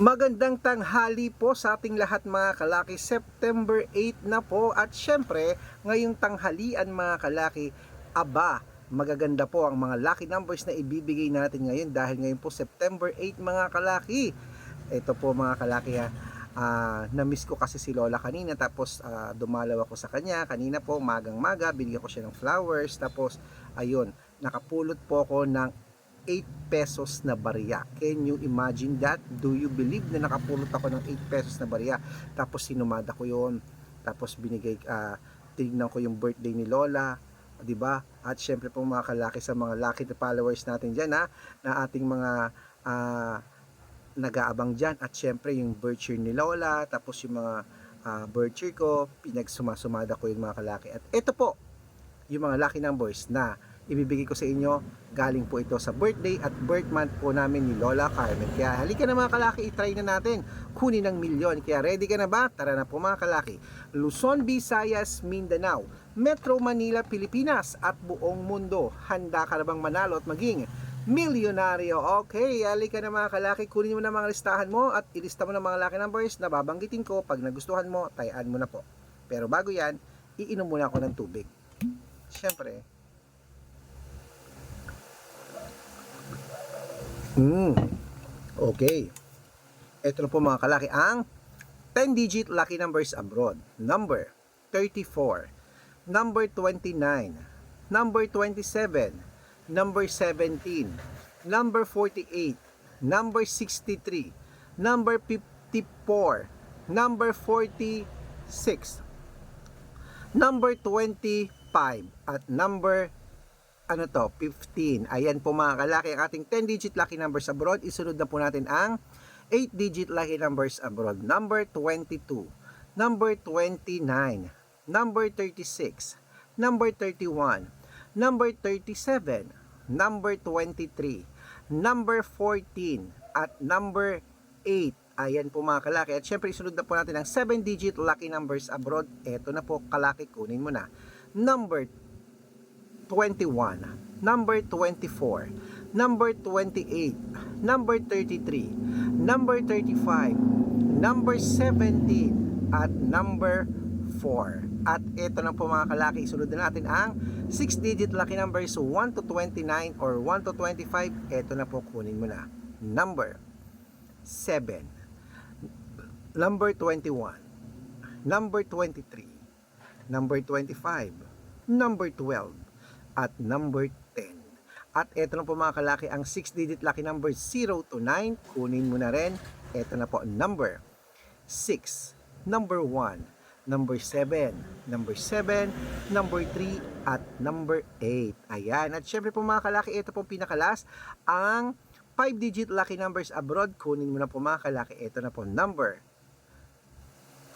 Magandang tanghali po sa ating lahat mga kalaki. September 8 na po at syempre ngayong tanghalian mga kalaki, aba, magaganda po ang mga lucky numbers na ibibigay natin ngayon dahil ngayon po September 8 mga kalaki. Ito po mga kalaki ha. Ah, na-miss ko kasi si Lola kanina tapos ah, dumalaw ako sa kanya. Kanina po magang maga, binigyan ko siya ng flowers tapos ayun, nakapulot po ako ng 8 pesos na barya. Can you imagine that? Do you believe na nakapulot ako ng 8 pesos na barya? Tapos sinumada ko yon Tapos binigay, ah, tinignan ko yung birthday ni Lola. 'di ba? At syempre po mga kalaki sa mga lucky followers natin diyan ha, na ating mga ah, nag-aabang dyan. At syempre yung year ni Lola, tapos yung mga ah, birth year ko, pinagsumasumada ko yung mga kalaki. At ito po, yung mga lucky numbers na ibibigay ko sa inyo galing po ito sa birthday at birth month po namin ni Lola Carmen. Kaya halika na mga kalaki, itry na natin kunin ng milyon. Kaya ready ka na ba? Tara na po mga kalaki. Luzon, Visayas, Mindanao, Metro Manila, Pilipinas at buong mundo. Handa ka na bang manalo at maging milyonaryo? Okay, halika na mga kalaki, kunin mo na mga listahan mo at ilista mo na mga lucky numbers na babanggitin ko. Pag nagustuhan mo, tayaan mo na po. Pero bago yan, iinom muna ako ng tubig. Siyempre, Hmm. Okay. Ito na po mga kalaki ang 10-digit lucky numbers abroad. Number 34, number 29, number 27, number 17, number 48, number 63, number 54, number 46, number 25, at number ano to, 15. Ayan po mga kalaki, ang ating 10-digit lucky numbers abroad. Isunod na po natin ang 8-digit lucky numbers abroad. Number 22, number 29, number 36, number 31, number 37, number 23, number 14, at number 8. Ayan po mga kalaki. At syempre isunod na po natin ang 7-digit lucky numbers abroad. Ito na po kalaki, kunin mo na. Number 21, number 24, number 28, number 33, number 35, number 17, at number 4. At ito na po mga kalaki, sunod na natin ang 6-digit lucky numbers 1 to 29 or 1 to 25. Ito na po, kunin mo na. Number 7, number 21, number 23, number 25, number 12, at number 10. At ito na po mga kalaki ang 6-digit lucky number 0 to 9. Kunin mo na rin. Ito na po number 6, number 1, number 7, number 7, number 3, at number 8. Ayan. At syempre po mga kalaki, ito pong pinakalas ang 5-digit lucky numbers abroad. Kunin mo na po mga kalaki. Ito na po number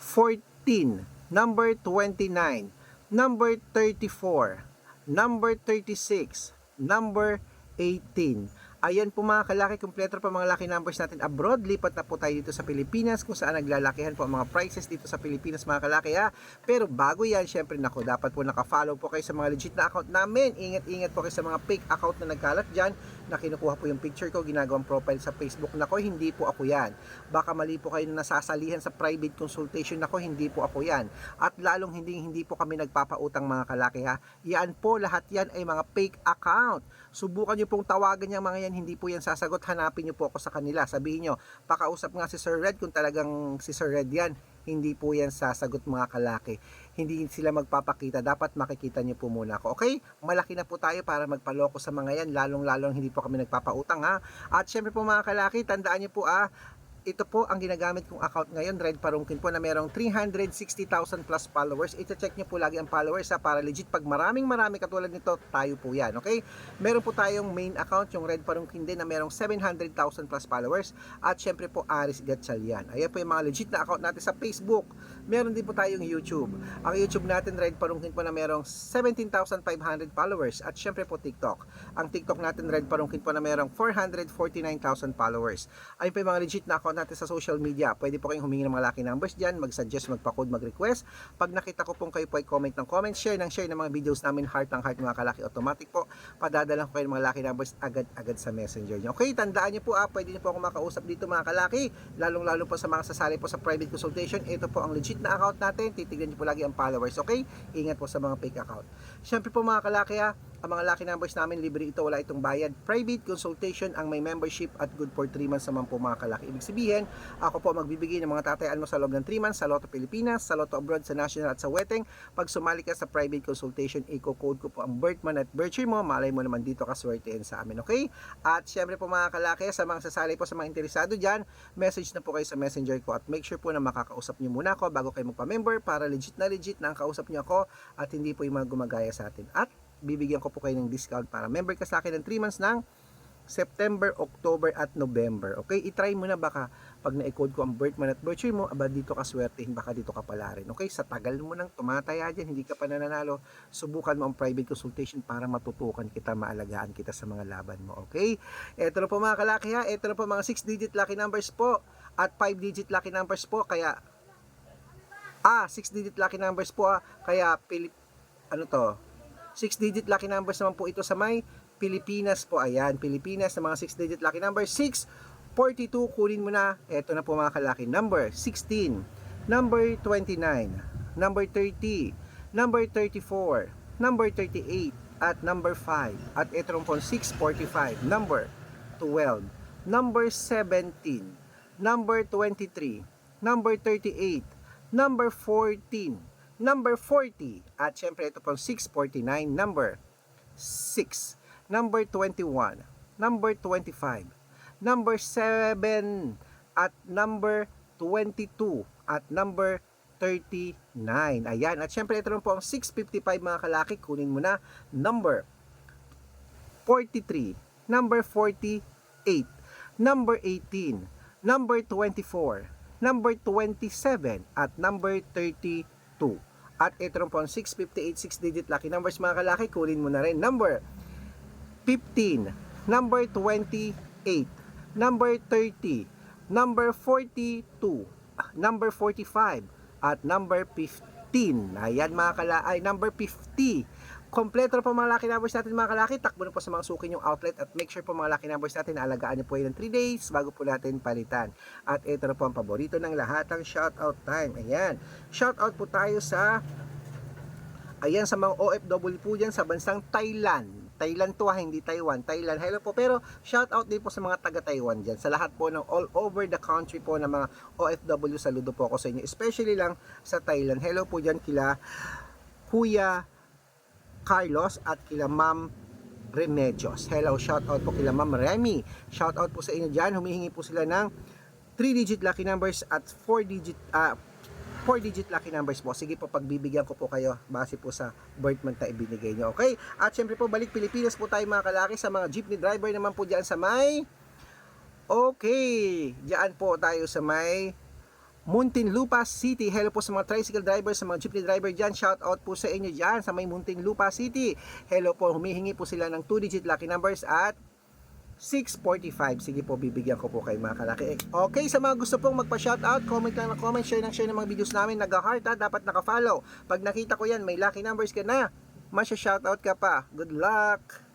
14, number 29, number 34, number 36, number 18. Ayan po mga kalaki, kumpleto pa mga lucky numbers natin abroad. Lipat na po tayo dito sa Pilipinas kung saan naglalakihan po ang mga prices dito sa Pilipinas mga kalaki ha. Pero bago yan, syempre nako, dapat po nakafollow po kayo sa mga legit na account namin. Ingat-ingat po kayo sa mga fake account na nagkalat dyan na kinukuha po yung picture ko, ginagawang profile sa Facebook nako, hindi po ako yan. Baka mali po kayo na nasasalihan sa private consultation nako, hindi po ako yan. At lalong hindi hindi po kami nagpapautang mga kalaki ha. Yan po, lahat yan ay mga fake account. Subukan nyo pong tawagan yung mga yan, hindi po yan sasagot. Hanapin nyo po ako sa kanila. Sabihin nyo, pakausap nga si Sir Red kung talagang si Sir Red yan. Hindi po yan sasagot mga kalaki. Hindi sila magpapakita. Dapat makikita nyo po muna ako. Okay? Malaki na po tayo para magpaloko sa mga yan. Lalong-lalong hindi po kami nagpapautang ha. At syempre po mga kalaki, tandaan nyo po ah, ito po ang ginagamit kong account ngayon, Red Parungkin po na merong 360,000 plus followers. Ito-check nyo po lagi ang followers ha, para legit pag maraming marami katulad nito, tayo po yan, okay? Meron po tayong main account, yung Red Parungkin din na merong 700,000 plus followers. At syempre po, Aris Gatchalian. Ayan po yung mga legit na account natin sa Facebook. Meron din po tayong YouTube. Ang YouTube natin, Red Parungkin po na merong 17,500 followers. At syempre po TikTok. Ang TikTok natin, Red Parungkin po na merong 449,000 followers. Ayun po yung mga legit na account natin sa social media. Pwede po kayong humingi ng mga lucky numbers dyan, mag-suggest, magpa-code, mag-request. Pag nakita ko pong kayo po ay comment ng comment, share ng share ng mga videos namin, heart ang heart mga kalaki, automatic po. Padadala ko kayo ng mga lucky numbers agad-agad sa messenger nyo. Okay, tandaan nyo po ah, pwede nyo po ako makausap dito mga kalaki, lalong-lalo po sa mga sasali po sa private consultation. Ito po ang legit na account natin, titignan nyo po lagi ang followers, okay? Ingat po sa mga fake account. Siyempre po mga kalaki ah, ang mga lucky numbers namin, libre ito, wala itong bayad. Private consultation ang may membership at good for 3 months naman po mga kalaki. Ibig sabihin, ako po magbibigay ng mga tatayaan mo sa loob ng 3 months sa Lotto Pilipinas, sa Lotto Abroad, sa National at sa Weteng. Pag sumali ka sa private consultation, i-code ko po ang birth at birth mo, malay mo naman dito ka swertein sa amin, okay? At syempre po mga kalaki, sa mga sasali po sa mga interesado dyan, message na po kayo sa messenger ko at make sure po na makakausap nyo muna ako bago kayo magpa-member para legit na legit na ang kausap nyo ako at hindi po yung mga gumagaya sa atin. At bibigyan ko po kayo ng discount para member ka sa akin ng 3 months ng September, October at November. Okay, i-try mo na baka pag na-code ko ang birth month at birth year mo, aba dito ka swertehin, baka dito ka pala rin. Okay, sa tagal mo nang tumataya dyan, hindi ka pa nananalo, subukan mo ang private consultation para matutukan kita, maalagaan kita sa mga laban mo. Okay, eto na po mga kalaki ha, eto na po mga 6-digit lucky numbers po at 5-digit lucky numbers po, kaya ah, 6-digit lucky numbers po ah, kaya Pilip, ano to, 6-digit lucky numbers naman po ito sa may Pilipinas po. Ayan, Pilipinas sa mga 6-digit lucky numbers. 6, 42, kunin mo na. Ito na po mga kalaki. Number 16, number 29, number 30, number 34, number 38, at number 5. At ito po 645, number 12, number 17, number 23, number 38, number 14, number 40, at syempre ito pong 649, number 6, number 21, number 25, number 7, at number 22, at number 39. Ayan, at syempre ito po ang 655 mga kalaki, kunin mo na, number 43, number 48, number 18, number 24, number 27, at number 32. At ito rin po ang 658 6-digit lucky numbers mga kalaki, kunin mo na rin. Number 15, number 28, number 30, number 42, number 45, at number 15. Ayan mga kala, number 50. Kompleto po mga lucky numbers natin mga kalaki. Takbo na po sa mga suki yung outlet at make sure po mga lucky numbers natin alagaan niyo po yun ng 3 days bago po natin palitan. At ito na po ang paborito ng lahat ang shoutout time. Ayan. Shoutout po tayo sa Ayan sa mga OFW po dyan sa bansang Thailand. Thailand to ha, hindi Taiwan. Thailand. Hello po. Pero shout out din po sa mga taga Taiwan dyan. Sa lahat po ng all over the country po ng mga OFW. Saludo po ako sa inyo. Especially lang sa Thailand. Hello po dyan kila Kuya Carlos at kila Ma'am Remedios. Hello, shout out po kila Ma'am Remy. Shout out po sa inyo dyan. Humihingi po sila ng 3-digit lucky numbers at 4-digit ah 4-digit lucky numbers po. Sige po, pagbibigyan ko po kayo base po sa birth month na ibinigay nyo. Okay? At syempre po, balik Pilipinas po tayo mga kalaki sa mga jeepney driver naman po dyan sa may... Okay, diyan po tayo sa may Muntinlupa City. Hello po sa mga tricycle driver, sa mga jeepney driver dyan. Shout out po sa inyo dyan sa may Muntinlupa City. Hello po, humihingi po sila ng 2-digit lucky numbers at 645. Sige po, bibigyan ko po kayo mga kalaki. Okay, sa mga gusto pong magpa-shoutout, comment lang ng comment, share ng share ng mga videos namin. Nag-heart ha, dapat naka-follow. Pag nakita ko yan, may lucky numbers ka na. Masya-shoutout ka pa. Good luck!